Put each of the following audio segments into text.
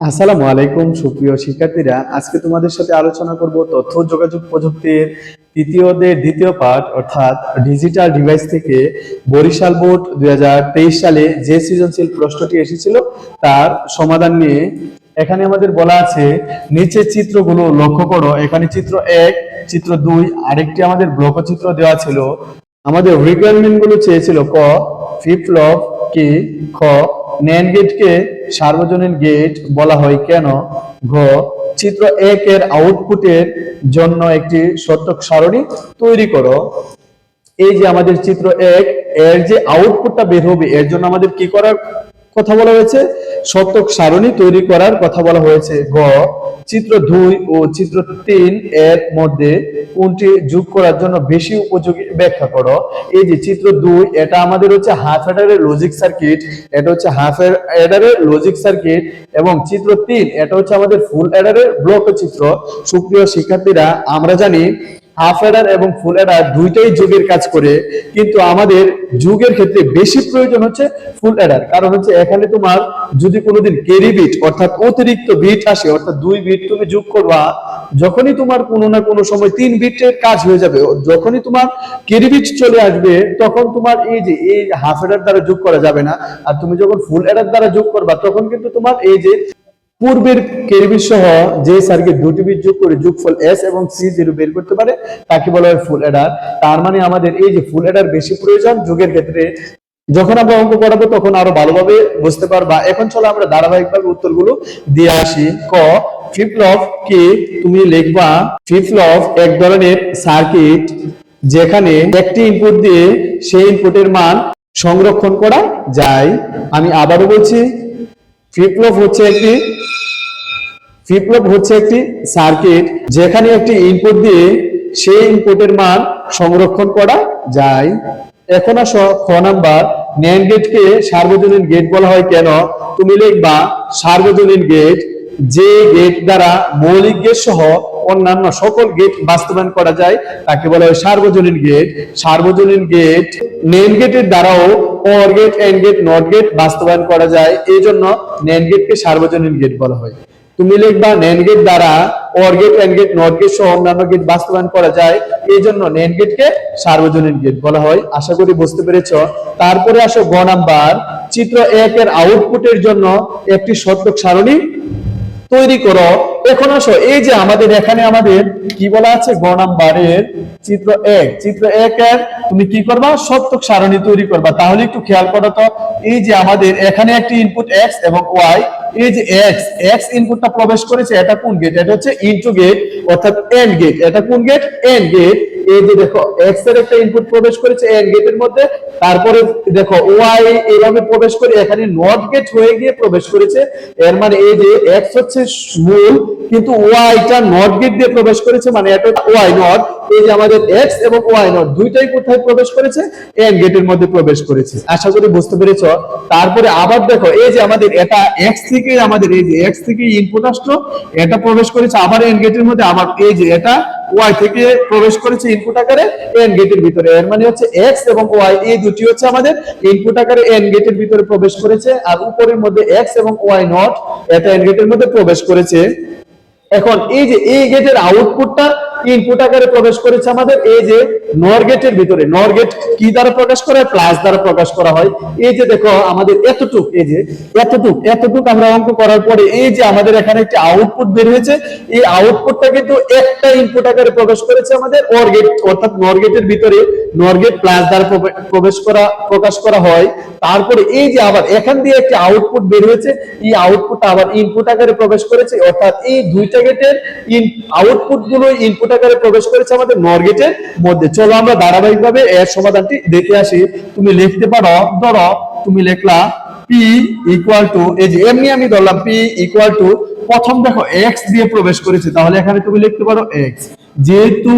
আসসালামু আলাইকুম, সুপ্রিয় শিক্ষার্থীরা। আজকে তোমাদের সাথে আলোচনা করব তথ্য যোগাযোগ প্রযুক্তির তৃতীয়দের দ্বিতীয় পাঠ, অর্থাৎ ডিজিটাল ডিভাইস থেকে বরিশাল বোর্ড দুই হাজার তেইশ সালে যে সৃজনশীল প্রশ্নটি এসেছিল, তার সমাধান নিয়ে এখানে আমাদের বলা আছে, নিচের চিত্রগুলো লক্ষ্য করো। এখানে চিত্র এক, চিত্র দুই, আরেকটি আমাদের ব্লক চিত্র দেওয়া ছিল। আমাদের রিকোয়ারমেন্টগুলো চেয়েছিল ক ফিফলপ কি, খ ন্যান গেটকে সার্বজনীন গেট বলা হয় কেন? ঘ, চিত্র এক এর আউটপুটের জন্য একটি সত্যক সারণী তৈরি করো। এই যে আমাদের চিত্র এক, এর যে আউটপুটটা বের হবে, এর জন্য আমাদের কি করার কথা বলা হয়েছে। সত্যক সারণী তৈরি করার কথা বলা হয়েছে। গ চিত্র দুই ও চিত্র তিন এর মধ্যে কোনটি যোগ করার জন্য বেশি উপযোগী ব্যাখ্যা করো। এই যে চিত্র দুই, এটা আমাদের হচ্ছে হাফ এডারের লজিক সার্কিট এটা হচ্ছে হাফ এডারের লজিক সার্কিট এবং চিত্র তিন, এটা হচ্ছে আমাদের ফুল এডারের ব্লক চিত্র। সুপ্রিয় শিক্ষার্থীরা, আমরা জানি হাফ এডার এবং ফুল এডার দুইটাই যুগের কাজ করে, কিন্তু আমাদের যুগের ক্ষেত্রে বেশি প্রয়োজন হচ্ছে ফুল এডার কারণ হচ্ছে এখানে তোমার যদি কোনোদিন কেরি বিট অর্থাৎ অতিরিক্ত বিট আসে, অর্থাৎ দুই বিট তুমি যোগ করবা, যখনই তোমার কোনো না কোনো সময় তিন বিটের কাজ হয়ে যাবে। যখনই তোমার কেরি বিট চলে আসবে, তখন তোমার এই যে, এই হাফ এডার দ্বারা যোগ করা যাবে না। আর তুমি যখন ফুল এডার দ্বারা যোগ করবা, তখন কিন্তু তোমার এই যে পূর্বের কেরিবিট সহ যে সার্কিট দুটি বিট যোগ করে যোগফল এস এবং সি জিরো বের করতে পারে, তাকে বলা হয় ফুল এডার তার মানে আমাদের এই যে ফুল এডার বেশি প্রয়োজন যুগের ক্ষেত্রে, যখন আমরা অঙ্ক করাবো তখন আরও ভালোভাবে বুঝতে পারবা। এখন চলো আমরা ধারাবাহিকভাবে উত্তরগুলো দিয়ে আসি। ক ফিফলফ কি তুমি লিখবা ফিফলফ এক ধরনের সার্কিট যেখানে একটি ইনপুট দিয়ে সেই ইনপুটের মান সংরক্ষণ করা যায়। আমি আবারও বলছি ফ্লিপফ্লপ হচ্ছে একটি, ফ্লিপফ্লপ হচ্ছে একটি সার্কিট, যেখানে একটি ইনপুট দিয়ে সেই ইনপুটের মান সংরক্ষণ করা যায়। এখন আসো, খ নাম্বার ন্যান্ড গেটকে সার্বজনীন গেট বলা হয় কেন? তুমি লিখবা, সার্বজনীন গেট যে গেট দ্বারা মৌলিক গেট সহ অন্যান্য সকল গেট বাস্তবায়ন করা যায়, তাকে বলা হয় সার্বজনীন গেট সার্বজনীন গেট নেন গেটের দ্বারাও or gate and gate not gate বাস্তবায়ন করা যায়। এই জন্য নেন গেটকে সার্বজনীন গেট বলা হয়। তুমি লিখবা নেন গেট দ্বারা or gate and gate not gate সহ অন্যান্য গেট বাস্তবায়ন করা যায়। এই জন্য নেন গেটকে সার্বজনীন গেট বলা হয়। আশা করি বুঝতে পেরেছ। তারপরে আসো গ নাম্বার। চিত্র এক এর আউটপুটের জন্য একটি সত্যক সারণী তৈরি করো। এখন আসো, এই যে আমাদের এখানে আমাদের কি বলা আছে? গ নাম্বারের চিত্র এক। চিত্র এক এর তুমি কি করবা? সত্যক সারণী তৈরি করবা। তাহলে একটু খেয়াল করো তো, এই যে আমাদের এখানে একটি ইনপুট এক্স এবং ওয়াই এই যে এক্স এক্স ইনপুটটা প্রবেশ করেছে, এটা কোন গেট এটা হচ্ছে ইনটু গেট অর্থাৎ এন্ড গেট এটা কোন গেট এন্ড গেট এই যে দেখো এক্সের একটা ইনপুট প্রবেশ করেছে এন্ড গেটের মধ্যে, তারপরে দেখো ওয়াই এইভাবে প্রবেশ করে এখানে নট গেট হয়ে গিয়ে প্রবেশ করেছে। এর মানে এই যে এক্স হচ্ছে মূল, কিন্তু ওয়াইটা নট গেট দিয়ে প্রবেশ করেছে মানে এটা ওয়াই নট এই যে আমাদের এক্স এবং ওয়াই নট দুইটাই কোথায় প্রবেশ করেছে? এন্ড গেটের মধ্যে প্রবেশ করেছে। আশা করি বুঝতে পেরেছ? তারপরে আবার দেখো, এই যে আমাদের এটা এক্স থেকে আমাদের এই যে এক্স থেকে ইনপুট আসলো, এটা প্রবেশ করেছে, আবার এন্ড গেটের মধ্যে, আবার এই যে এটা ওয়াই থেকে প্রবেশ করেছে ইনপুট আকারে এন গেটের ভিতরে। এর মানে হচ্ছে এক্স এবং ওয়াই এই দুটি হচ্ছে আমাদের ইনপুট আকারে এন গেটের ভিতরে প্রবেশ করেছে আর উপরের মধ্যে এক্স এবং ওয়াই নট এটা এন গেটের মধ্যে প্রবেশ করেছে। এখন এই যে এই গেটের আউটপুটটা ইনপুট আকারে প্রবেশ করেছে আমাদের। এই যে নর গেটের ভিতরে, নর গেট কি দ্বারা প্রকাশ করা হয়? প্লাস দ্বারা প্রকাশ করা হয়। এই যে দেখো, আমাদের এতটুক, এই যে এতটুক এতটুক আমরা অঙ্ক করার পরে এই যে আমাদের এখানে একটি আউটপুট বের হয়েছে। এই আউটপুটটা কিন্তু একটা ইনপুট আকারে প্রবেশ করেছে আমাদের অর গেট অর্থাৎ নর গেটের ভিতরে নর গেট প্লাস দ্বারা প্রবেশ করা, প্রকাশ করা হয়। তারপরে এই যে আবার এখান দিয়ে একটি আউটপুট বের হয়েছে, এই আউটপুটটা আবার ইনপুট আকারে প্রবেশ করেছে। অর্থাৎ এই দুইটা গেটের আউটপুটগুলো ইনপুট আকারে প্রবেশ করেছে আমাদের নর গেটের মধ্যে। চলো আমরা ধারাবাহিকভাবে এর সমাধানটি দেখে আসি। তুমি লিখতে পারো, ধরো, তুমি লিখলা পি ইকুয়াল টু এই যে এমনি আমি ধরলাম পি ইকুয়াল টু প্রথম দেখো এক্স দিয়ে প্রবেশ করেছে। তাহলে এখানে তুমি লিখতে পারো এক্স যেহেতু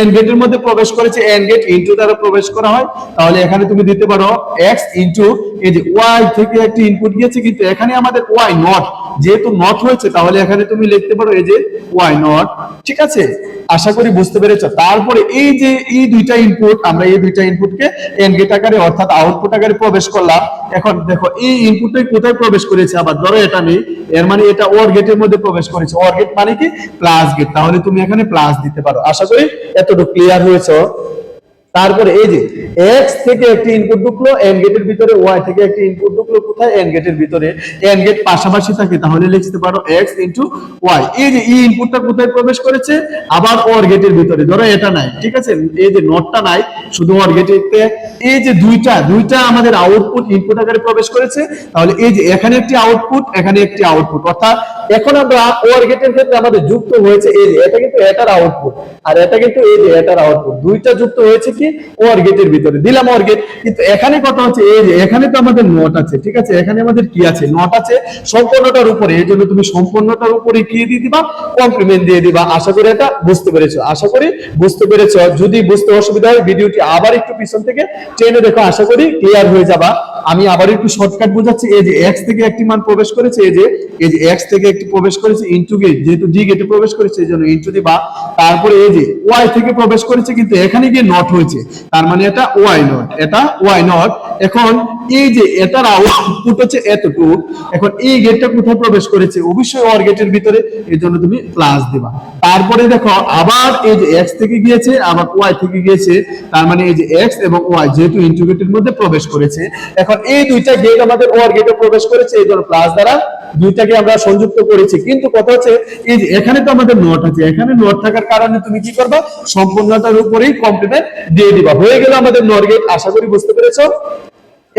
এন গেটের মধ্যে প্রবেশ করেছে এন গেট ইনটু দ্বারা প্রবেশ করা হয়, তাহলে এখানে তুমি দিতে পারো এক্স ইনটু এই যে ওয়াই থেকে একটি ইনপুট গিয়েছে, কিন্তু এখানে আমাদের ওয়াই নট যেহেতু নট হয়েছে, তাহলে এখানে তুমি লিখতে পারো এই যে ওয়াই নট ঠিক আছে? আশা করি বুঝতে পেরেছ। তারপরে এই যে এই দুইটা ইনপুট আমরা এই দুইটা ইনপুটকে এন গেট আকারে, অর্থাৎ আউটপুট আকারে প্রবেশ করলাম। এখন দেখো, এই ইনপুটটাই কোথায় প্রবেশ করেছে? আবার ধরো এটা নেই, এর মানে এটা ওর গেটের মধ্যে প্রবেশ করেছে। ওর গেট মানে কি? প্লাস গেট তাহলে তুমি এখানে প্লাস দিতে পারো। আশা করি এতটুকু ক্লিয়ার হয়েছে। তারপরে এই যে এক্স থেকে একটি ইনপুট ঢুকলো এন গেটের ভিতরে ওয়াই থেকে একটি ইনপুট ঢুকলো, কোথায়? এন গেটের ভিতরে। এন গেট পাশাপাশি থাকে, তাহলে লিখতে পারো এক্স ইন্টু ওয়াই এই যে এই ইনপুটটা কোথায় প্রবেশ করেছে? আবার ওর গেটের ভিতরে। ধরো এটা নাই, ঠিক আছে? এই যে নটটা নাই, শুধু ওর গেটেতে এই যে দুইটা দুইটা আমাদের আউটপুট ইনপুট আকারে প্রবেশ করেছে। তাহলে এই যে এখানে একটি আউটপুট এখানে একটি আউটপুট অর্থাৎ এখন আমরা ওর গেটের ক্ষেত্রে আমাদের যুক্ত হয়েছে এই যে, এটা কিন্তু এটার আউটপুট আর এটা কিন্তু এই যে এটার আউটপুট দুইটা যুক্ত হয়েছে কি ওয়ার গেটের ভিতরে। দিলাম ওয়ার গেট কিন্তু এখানে কথা হচ্ছে, এই যে এখানে তো আমাদের নট আছে, ঠিক আছে? এখানে আমাদের কি আছে? নট আছে সম্পূর্ণটার উপরে। এই জন্য তুমি সম্পূর্ণটার উপরে কি দিয়ে দিবা? কমপ্লিমেন্ট দিয়ে দিবা। আশা করি এটা বুঝতে পেরেছ। আশা করি বুঝতে পেরেছ। যদি বুঝতে অসুবিধা হয়, ভিডিওটি আবার একটু পিছন থেকে টেনে দেখো। আশা করি ক্লিয়ার হয়ে যাবা। আমি আবার একটু শর্টকাট বোঝাচ্ছি, এই যে এক্স থেকে একটি মান প্রবেশ করেছে, এই যে এই যে এক্স থেকে একটি প্রবেশ করেছে ইনটু গেট যেহেতু ডি গেটে প্রবেশ করেছে, এই জন্য ইনটু দিবা তারপরে এই যে ওয়াই থেকে প্রবেশ করেছে, কিন্তু এখানে গিয়ে নট হয়েছে। তার মানে এটা ওয়াই নট এটা ওয়াই নট এখন এই যে এটার আউটপুট হচ্ছে এতটুকু, এখন এই গেটটা কোথায় প্রবেশ করেছে? অবশ্যই ওর গেটের ভিতরে, এই জন্য তুমি প্লাস দিবা। তারপরে দেখো, আবার এই যে এক্স থেকে গিয়েছে, আবার ওয়াই থেকে গিয়েছে, তার মানে এই যে এক্স এবং ওয়াই যেহেতু ইন্টিগ্রেটের মধ্যে প্রবেশ করেছে, এখন এই দুইটা গেট আমাদের ওর গেটে প্রবেশ করেছে, এই জন্য প্লাস দ্বারা দুইটাকে আমরা সংযুক্ত করেছি। কিন্তু কথা হচ্ছে, এই যে এখানে তো আমাদের নোট আছে, এখানে নোট থাকার কারণে তুমি কি করবা? সম্পূর্ণতার উপরেই কমপ্লিমেন্ট দিয়ে দিবা। হয়ে গেল আমাদের নর গেট আশা করি বুঝতে পেরেছ?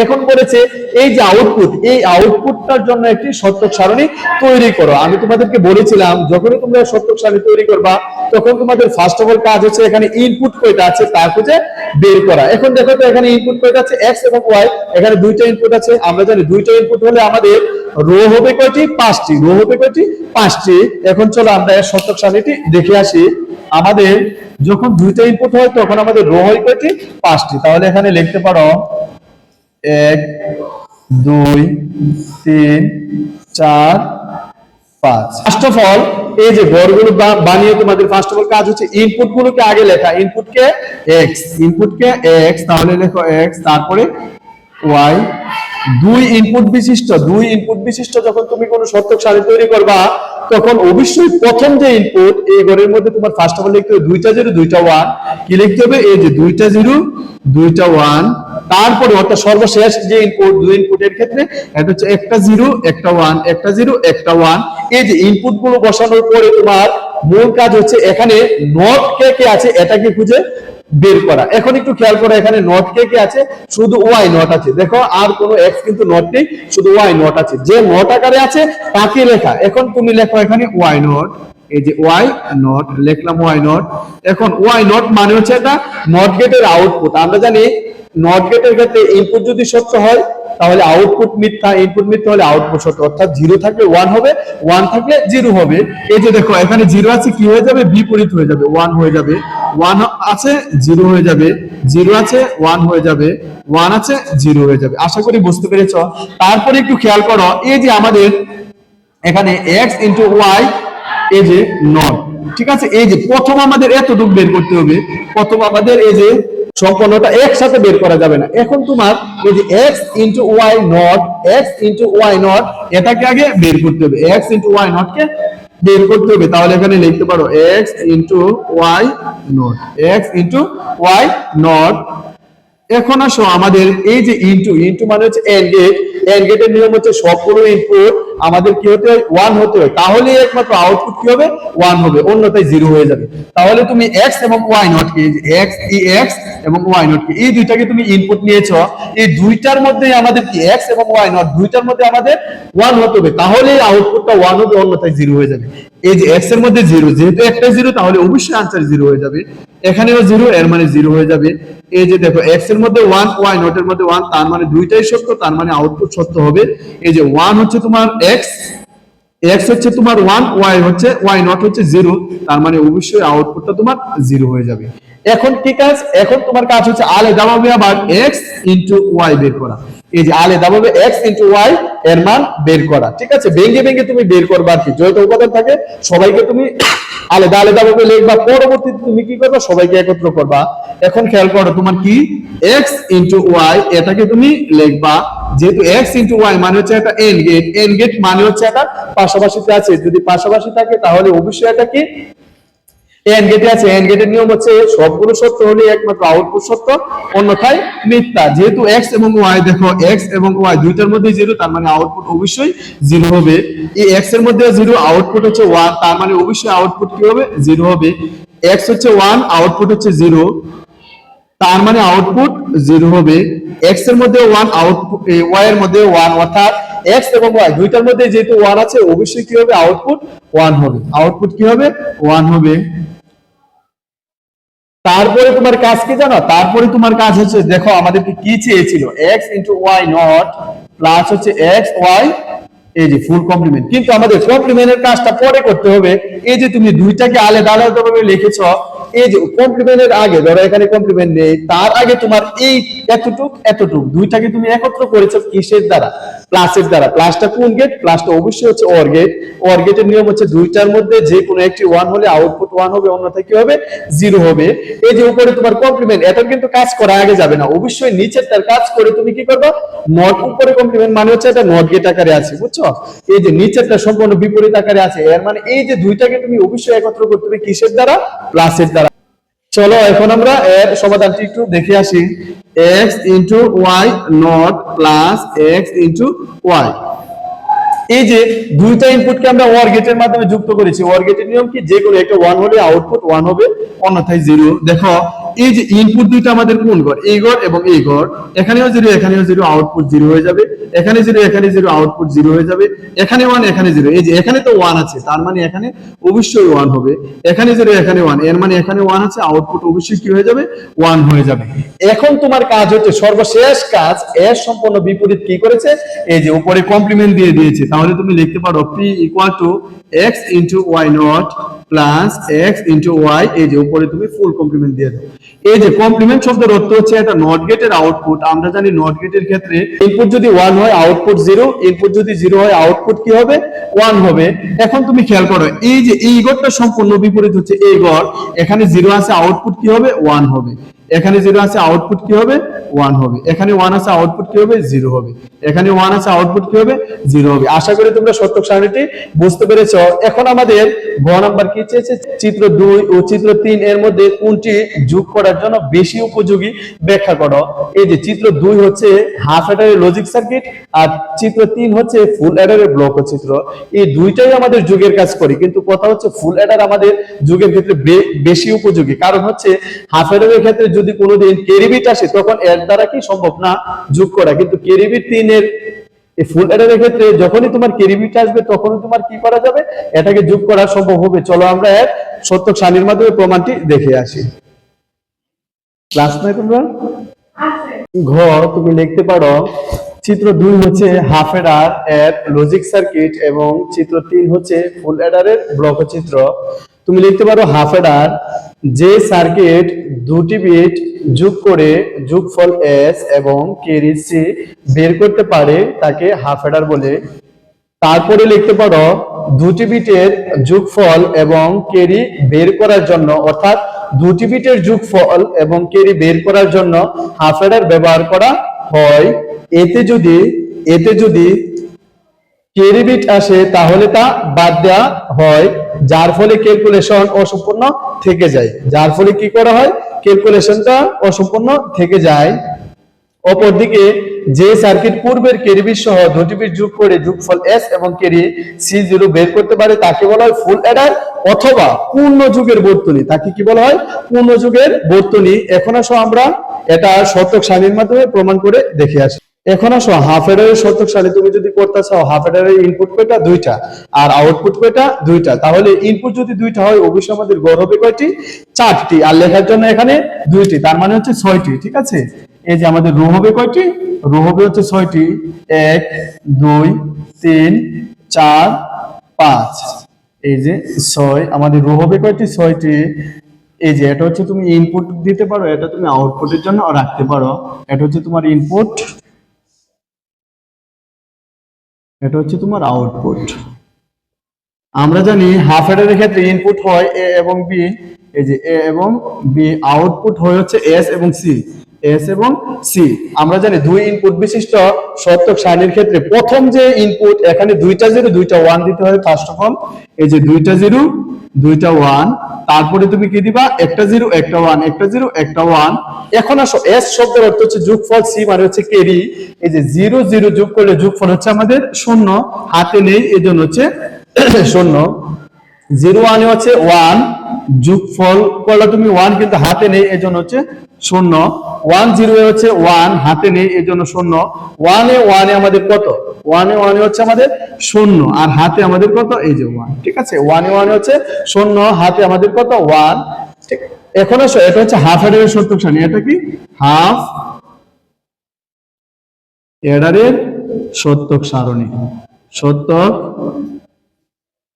এখন বলেছে, এই যে আউটপুট এই আউটপুটটার জন্য একটি সত্যক সারণী তৈরি করো। আমি তোমাদেরকে বলেছিলাম, যখনই তোমরা সত্যক সারণী তৈরি করবা, তখন তোমাদের ফার্স্ট অফ অল কাজ হচ্ছে এখানে ইনপুট কয়টা আছে তা খুঁজে বের করা। এখন দেখো তো এখানে ইনপুট কয়টা আছে? এক্স এবং ওয়াই এখানে দুইটা ইনপুট আছে। আমরা জানি দুইটা ইনপুট হলে আমাদের রো হবে কয়টি? পাঁচটি। রো হবে কয়টি? পাঁচটি। এখন চলো আমরা এর সত্যক সারণীটি দেখে আসি। আমাদের যখন দুইটা ইনপুট হয়, তখন আমাদের রো হয় কয়টি? পাঁচটি। তাহলে এখানে লিখতে পারো এক, দুই, তিন, চার, পাঁচ। ফার্স্ট অফ অল এই যে গড়গুলো বানিয়ে তোমাদের ফার্স্ট অফ অল কাজ হচ্ছে ইনপুট গুলোকে আগে লেখা। ইনপুট কে এক্স ইনপুট কে এক্স তাহলে লেখো এক্স তারপরে ওয়াই দুই ইনপুট বিশিষ্ট, দুই ইনপুট বিশিষ্ট যখন তুমি কোনো সত্যক সারি তৈরি করবা, তখন অবশ্যই প্রথম যে ইনপুট এই ঘরের মধ্যে তোমার ফার্স্ট অফ অল লিখতে হবে দুইটা জিরো, দুইটা ওয়ান কি লিখতে হবে? এই যে দুইটা জিরো, দুইটা ওয়ান তারপরে অর্থাৎ সর্বশেষ যে ইনপুট দুই ইনপুটের ক্ষেত্রে, এটা হচ্ছে একটা জিরো একটা ওয়ান একটা জিরো একটা ওয়ান এই যে ইনপুটগুলো বসানোর পরে তোমার মূল কাজ হচ্ছে এখানে নট কে কে আছে এটাকে খুঁজে বের করা। এখন একটু খেয়াল করো, এখানে নট কে কে আছে? শুধু ওয়াই নট আছে। দেখো, আর কোনো এক্স কিন্তু নট নেই, শুধু ওয়াই নট আছে। যে নট আকারে আছে, তাকে লেখা। এখন তুমি লেখো এখানে ওয়াই নট এই যে ওয়াই নট লিখলাম ওয়াই নট এখন ওয়াই নট মানে হচ্ছে এটা নট গেটের আউটপুট আমরা জানি নট গেটের ক্ষেত্রে ইনপুট যদি সত্য হয়, তাহলে আউটপুট মিথ্যা ইনপুট মিথ্যা হলে আউটপুট সত্য। অর্থাৎ জিরো থাকলে ওয়ান হবে ওয়ান থাকলে জিরো হবে। এই যে দেখো, এখানে জিরো আছে, কি হয়ে যাবে? বিপরীত হয়ে যাবে ওয়ান হয়ে যাবে। ওয়ান আছে জিরো হয়ে যাবে। জিরো আছে ওয়ান হয়ে যাবে। ওয়ান আছে জিরো হয়ে যাবে। আশা করি বুঝতে পেরেছ। তারপরে একটু খেয়াল করো, এই যে আমাদের এখানে এক্স ইন্টু ওয়াই এই যে নট ঠিক আছে? এই যে প্রথম আমাদের এতটুকু বের করতে হবে। প্রথম আমাদের এই যে সম্পূর্ণটা একসাথে বের করা যাবে না। এখন তোমার এই যে X into Y not X into Y not এটাকে আগে বের করতে হবে। এক্স ইন্টু ওয়াই নট কে বের করতে হবে। তাহলে এখানে লিখতে পারো X into Y not X into Y not এখন আসো আমাদের এই যে ইনটু ইনটু মানে হচ্ছে এন্ড গেট এন্ড গেটের নিয়ম হচ্ছে সবগুলো ইনপুট আমাদের কি হতে হয়? ওয়ান হতে হয়। তাহলে একমাত্র আউটপুট কি হবে? ওয়ান হবে। অন্যথায় জিরো হয়ে যাবে। তাহলে তুমি এক্স এবং ওয়াই নট কে? এক্স ই এক্স এবং ওয়াই নট কে? এই দুইটাকে তুমি ইনপুট নিয়েছো। এই দুইটার মধ্যে আমাদের কি এক্স এবং ওয়াই নট দুইটার মধ্যে আমাদের ওয়ান হতে হবে। তাহলে আউটপুটটা ওয়ান হবে, অন্যথায় জিরো হয়ে যাবে। এই যে এক্সের মধ্যে জিরো যেহেতু একটা জিরো তাহলে অবশ্যই আনসার জিরো হয়ে যাবে। এখানেও জিরো এর মানে জিরো হয়ে যাবে। এই যে দেখো এক্সের মধ্যে ওয়ান ওয়াই নট এর মধ্যে ওয়ান তার মানে দুইটাই সত্য, তার মানে আউটপুট সত্য হবে। এই যে ওয়ান হচ্ছে তোমার এক্স এক্স হচ্ছে তোমার ওয়ান ওয়াই হচ্ছে ওয়াই নট হচ্ছে জিরো তার মানে অবশ্যই আউটপুটটা তোমার জিরো হয়ে যাবে। এখন কি কাজ? এখন তোমার কাজ হচ্ছে আলে আলাদাভাবে আবার এক্স ইন্টু ওয়াই বের করা। এই যে আলাদাভাবে এক্সের মান বের করা। ঠিক আছে? তুমি বের করবা আর কি। উপাদান থাকে, সবাইকে তুমি আলাদা আলাদা ভাবে লিখবা। পরবর্তীতে তুমি কি করবা? সবাইকে একত্র করবা। এখন খেয়াল করো, তোমার কি? এক্স ইন্টু ওয়াই এটাকে তুমি লিখবা। যেহেতু এক্স ইন্টু ওয়াই মানে হচ্ছে একটা এন গেট গেট মানে হচ্ছে একটা পাশাপাশিতে আছে। যদি পাশাপাশি থাকে, তাহলে অবশ্যই এটা কি আউটপুট জিরো তার মানে আউটপুট হবে। এক্সের মধ্যে ওয়ান আউটপুট ওয়াই এর মধ্যে ওয়ান অর্থাৎ এক্স এবং ওয়াই দুইটার মধ্যে যেহেতু ওয়ান আছে, অবশ্যই কি হবে? আউটপুট ওয়ান হবে। আউটপুট কি হবে? ওয়ান হবে। তারপরে তোমার কাজ কি জানো? তারপরে তোমার কাজ হচ্ছে, দেখো আমাদেরকে কি চেয়েছিল? X into Y not plus হচ্ছে এক্স ওয়াই এই যে ফুল কমপ্লিমেন্ট কিন্তু আমাদের কমপ্লিমেন্টের কাজটা পরে করতে হবে। এই যে তুমি দুইটাকে আলাদা আলাদা ভাবে লিখেছ, এই যে কমপ্লিমেন্টের আগে, ধরো এখানে কমপ্লিমেন্ট নেই, তার আগে তোমার এই এতটুক এতটুক। দুইটাকে তুমি একত্র করেছ কিসের দ্বারা? প্লাসের দ্বারা। প্লাসটা কোন গেট প্লাসটা অবশ্যই হচ্ছে অর গেট অর গেটের নিয়ম হচ্ছে দুইটার মধ্যে যে কোনো একটি ওয়ান হলে আউটপুট ওয়ান হবে অন্যথায় কি হবে? জিরো হবে। এই যে উপরে তোমার কমপ্লিমেন্ট এটা কিন্তু কাজ করা আগে যাবে না। অবশ্যই নিচের তার কাজ করে তুমি কি করবে? নট উপরে কমপ্লিমেন্ট মানে হচ্ছে এটা নট গেট আকারে আছে, বুঝছ? এই যে নিচেরটা সম্পূর্ণ বিপরীত আকারে আছে। এর মানে এই যে দুইটাকে তুমি অবশ্যই একত্র করতে হবে কিসের দ্বারা? প্লাসের দ্বারা। চলো এখন আমরা এর সমাধানটি একটু দেখে আসি। X into Y not plus X into Y এই যে দুইটা ইনপুটকে আমরা ওয়ার গেটের মাধ্যমে যুক্ত করেছি। ওয়ার গেটের নিয়ম কি? যে কোনো একটা ওয়ান হলে আউটপুট ওয়ান হবে, অন্যথায় জিরো দেখো এই যে ইনপুট দুইটা আমাদের কোন ঘর? এই ঘর এবং এই ঘর। এখানেও জিরো এখানেও জিরো আউটপুট জিরো হয়ে যাবে। এখানে জিরো এখানে জিরো আউটপুট জিরো হয়ে যাবে। এখানে ওয়ান এখানে জিরো এই যে এখানে তো ওয়ান আছে, তার মানে এখানে অবশ্যই ওয়ান হবে। এখানে জিরো এখানে ওয়ানের মানে এখানে ওয়ান আছে আউটপুট অবশ্যই কি হয়ে যাবে? ওয়ান হয়ে যাবে। এখন তোমার কাজ হচ্ছে সর্বশেষ কাজ, এর সম্পূর্ণ বিপরীত কি করেছে? এই যে উপরে কমপ্লিমেন্ট দিয়ে দিয়েছে। তাহলে তুমি লিখতে পারো P equal to X into Y not plus X into Y এই যে উপরে তুমি ফুল কমপ্লিমেন্ট দিয়ে দাও। এই যে কমপ্লিমেন্ট শব্দের অর্থ হচ্ছে এটা নট গেটের আউটপুট আমরা জানি নট গেটের ক্ষেত্রে ইনপুট যদি ওয়ান হয় আউটপুট জিরো ইনপুট যদি জিরো হয় আউটপুট কি হবে? ওয়ান হবে। এখন তুমি খেয়াল করো, এই যে এই গড়টা সম্পূর্ণ বিপরীত হচ্ছে এই গড়। এখানে জিরো আছে আউটপুট কি হবে? ওয়ান হবে। এখানে জিরো আছে আউটপুট কি হবে? ওয়ান হবে। এখানে ওয়ান আছে আউটপুট কি হবে? জিরো হবে। এখানে ওয়ান আছে আউটপুট কি হবে? জিরো হবে। আশা করি তোমরা সত্যক সারণীটি বুঝতে পেরেছ। এখন আমাদের গ নাম্বার কি চেয়েছে? চিত্র দুই ও চিত্র তিন এর মধ্যে কোনটি যোগ করার জন্য বেশি উপযোগী? ব্যাখ্যা করো। এই যে চিত্র দুই হচ্ছে হাফ অ্যাডারের লজিক সার্কিট আর চিত্র তিন হচ্ছে ফুল অ্যাডারের ব্লক চিত্র। এই দুইটাই আমাদের যুগের কাজ করি, কিন্তু কথা হচ্ছে ফুল অ্যাডার আমাদের যুগের ক্ষেত্রে বেশি উপযোগী। কারণ হচ্ছে হাফ অ্যাডারের ক্ষেত্রে যদি কোনোদিন কেরিবিট আসে, তখন এর দ্বারা কি সম্ভব না? যোগ করা। কিন্তু কেরিবিট তিনের এই ফুল অ্যাডারের ক্ষেত্রে যখনই তোমার কেরিবিট আসবে, তখনই তোমার কি করা যাবে? এটাকে যোগ করা সম্ভব হবে। চলো আমরা এর সত্যক সানির মাধ্যমে প্রমাণটি দেখে আসি। ক্লাস নাই তোমরা? ঘ তুমি লিখতে পারো, চিত্র দুই হচ্ছে হাফ এডার এর লজিক সার্কিট এবং চিত্র তিন হচ্ছে ফুল এডারের ব্লক চিত্র। তুমি লিখতে পারো হাফ এডার যে সার্কিট দুটি বিট যোগ করে যোগফল এস এবং কেরি সি বের করতে পারে তাকে হাফ এডার বলে। তারপরে লিখতে পারো দুটি বিটের যোগফল এবং কেরি বের করার জন্য, অর্থাৎ দুটি বিটের যোগফল এবং কেরি বের করার জন্য হাফ এডার ব্যবহার করা হয়। এতে যদি এতে যদি কেরি বিট আসে, তাহলে তা বাদ দেওয়া হয়, যার ফলে ক্যালকুলেশন অসম্পূর্ণ থেকে যায়। যার ফলে কি করা হয়? ক্যালকুলেশনটা অসম্পূর্ণ থেকে যায়। অপরদিকে, যে সার্কিট পূর্বের কেরিবি সহ দুটি বিট যোগ করে যোগফল এস এবং কেরি সি জিরো বের করতে পারে, তাকে বলা হয় ফুল অ্যাডার অথবা পূর্ণ যুগের বর্তনী। তাকে কি বলা হয়? পূর্ণ যুগের বর্তনী। এখন আসো আমরা এটা শতক সারণীর মাধ্যমে প্রমাণ করে দেখে আসি। এখন আসো হাফ এডারের শতক সারণী তুমি যদি করতে চাও হাফ এডারের ইনপুট কয়টা দুইটা, আর আউটপুট কয়টা দুইটা। তাহলে ইনপুট যদি দুইটা হয় অবশ্যই আমাদের গড় হবে কয়টি? চারটি, আর লেখার জন্য এখানে দুইটি, তার মানে হচ্ছে ছয়টি, ঠিক আছে? এই যে আমাদের রো হবে কয়টি? রো হবে হচ্ছে ছয়টি, এক, দুই, তিন, চার, পাঁচ। এই যে ছয়, আমাদের রো হবে কয়টি? ছয়টি। এই যে এটা হচ্ছে তুমি ইনপুট দিতে পারো, এটা তুমি আউটপুটের জন্য রাখতে পারো। এটা হচ্ছে তোমার ইনপুট এটা হচ্ছে তোমার আউটপুট আমরা জানি হাফ অ্যাডারের ক্ষেত্রে ইনপুট হয় এ এবং বি এই যে এ এবং বি আউটপুট হয় হচ্ছে এস এবং সি এস এবং সি আমরা জানি দুই ইনপুট বিশিষ্ট সত্যক সারণীর ক্ষেত্রে প্রথম যে ইনপুট এখানে দুইটা জিরো, দুইটা ওয়ান দিতে হয় ফার্স্ট অফ অল এই যে দুইটা জিরো, দুইটা ওয়ান তারপরে তুমি কি দিবা? একটা জিরো, একটা ওয়ান একটা জিরো, একটা ওয়ান এখন আসো এস শব্দের অর্থ হচ্ছে যোগফল সি মানে হচ্ছে কেরি এই যে জিরো জিরো যোগ করলে যোগফল হচ্ছে আমাদের শূন্য। হাতে নেই এই জন্য হচ্ছে শূন্য। জিরো ওয়ানে হচ্ছে ওয়ান যোগফল করলে তুমি ওয়ান কিন্তু হাতে নেই এই জন্য হচ্ছে শূন্য। ওয়ান জিরো এ হচ্ছে ওয়ান, হাতে নেই এই জন্য শূন্য। ওয়ানে ওয়ানে আমাদের কত? ওয়ানে ওয়ানে হচ্ছে আমাদের শূন্য। আর হাতে আমাদের কত? এই যে ওয়ান, ঠিক আছে? ওয়ানে ওয়ানে হচ্ছে শূন্য, হাতে আমাদের কত? ওয়ান, ঠিক। এখন আসো, এটা হচ্ছে হাফ এডারের সত্যক সারণী এটা কি? হাফ এডারের সত্যক সারণী। সত্যক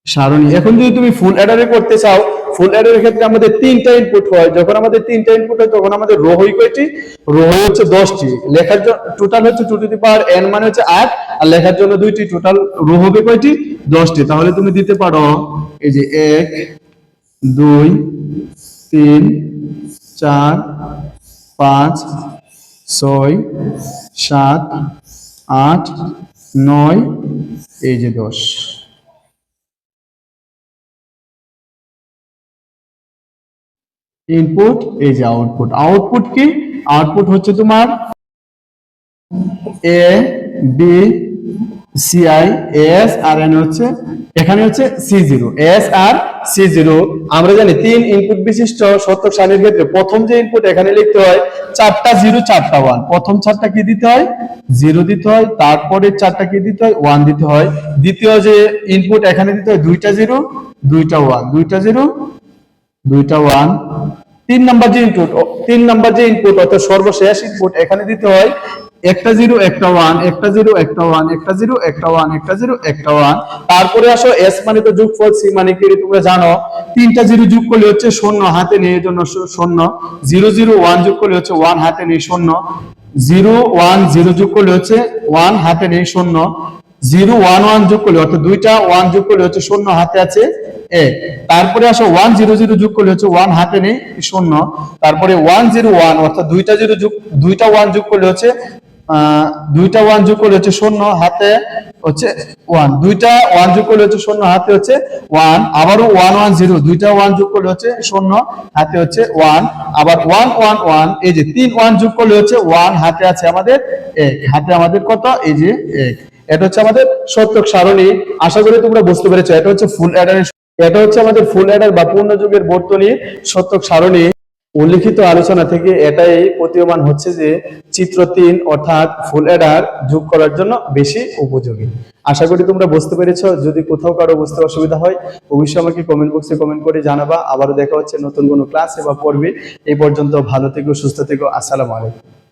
সারণী। এখন যদি তুমি ফুল অ্যাডারে করতে চাও ফুল অ্যাডারের ক্ষেত্রে আমাদের তিনটা ইনপুট হয়। যখন আমাদের তিনটা ইনপুট হয়, তখন আমাদের রো হয় কয়টি? রো হচ্ছে দশটি। লেখার জন্য টোটাল হচ্ছে two to the power N মানে হচ্ছে আট, আর লেখার জন্য দুইটি টোটাল রো হবে কয়টি? দশটি। তাহলে তুমি দিতে পারো এই যে এক, দুই, তিন, চার, পাঁচ, ছয়, সাত, আট, নয়, এই যে দশ। ইনপুট এই যে আউটপুট আউটপুট কি? আউটপুট হচ্ছে তোমার A B C I S R N হচ্ছে, এখানে হচ্ছে C zero S R C zero আমরা জানি তিন ইনপুট বিশিষ্ট সত্তর সালের ক্ষেত্রে প্রথম যে ইনপুট এখানে লিখতে হয়, চারটা জিরো চারটা ওয়ান প্রথম চারটা কি দিতে হয়? জিরো দিতে হয়, তারপরে চারটা কি দিতে হয়? ওয়ান দিতে হয়। দ্বিতীয় যে ইনপুট এখানে দিতে হয়, দুইটা জিরো দুইটা ওয়ান দুইটা জিরো দুইটা ওয়ান তিন নাম্বার যে ইনপুট তিন নাম্বার যে ইনপুট অর্থাৎ সর্বশেষ ইনপুট এখানে দিতে হয়, একটা জিরো একটা ওয়ান একটা জিরো একটা ওয়ান একটা জিরো একটা ওয়ান একটা জিরো একটা ওয়ান তারপরে আসো এস মানে তো যোগফল সি মানে কি তোমরা জানো? তিনটা জিরো যোগ করলে হচ্ছে শূন্য, হাতে নেই জন্য শূন্য। জিরো জিরো ওয়ান যোগ করলে হচ্ছে ওয়ান হাতে নেই শূন্য। জিরো ওয়ান জিরো যোগ করলে হচ্ছে ওয়ান হাতে নেই শূন্য। জিরো ওয়ান ওয়ান যোগ করলে, অর্থাৎ দুইটা ওয়ান যোগ করলে হচ্ছে শূন্য, হাতে আছে এক। তারপরে আসো ওয়ান জিরো জিরো যোগ করলে হচ্ছে ওয়ান, হাতে নেই, শূন্য। তারপরে ওয়ান জিরো ওয়ান, অর্থাৎ দুইটা জিরো যোগ, দুইটা ওয়ান যোগ করলে হচ্ছে দুইটা ওয়ান যোগ করলে হচ্ছে শূন্য, হাতে হচ্ছে ওয়ান। দুইটা ওয়ান যোগ করলে হচ্ছে শূন্য, হাতে হচ্ছে ওয়ান। আবারও ওয়ান ওয়ান জিরো, দুইটা ওয়ান যোগ করলে হচ্ছে শূন্য, হাতে হচ্ছে ওয়ান। আবার ওয়ান ওয়ান ওয়ান, এই যে তিন ওয়ান যোগ করলে হচ্ছে ওয়ান, হাতে আছে আমাদের এক। হাতে আমাদের কত? এই যে এক। এটা হচ্ছে আমাদের সত্যক সারণী। আশা করি তোমরা বুঝতে পেরেছ, এটা হচ্ছে ফুল অ্যাডারের এটা হচ্ছে আমাদের ফুল অ্যাডার বা পূর্ণ যুগের বর্তনী সত্যক সারণী। উল্লিখিত আলোচনা থেকে এটাই প্রতীয়মান হচ্ছে যে চিত্র তিন অর্থাৎ ফুল অ্যাডার যোগ করার জন্য বেশি উপযোগী। আশা করি তোমরা বুঝতে পেরেছ, যদি কোথাও কারও বুঝতে অসুবিধা হয়, অবশ্যই আমাকে কমেন্ট বক্সে কমেন্ট করে জানাবা। আবারও দেখা হচ্ছে নতুন কোনো ক্লাসে বা পড়বে এই পর্যন্ত ভালো থেকো, সুস্থ থেকো। আসসালামু আলাইকুম।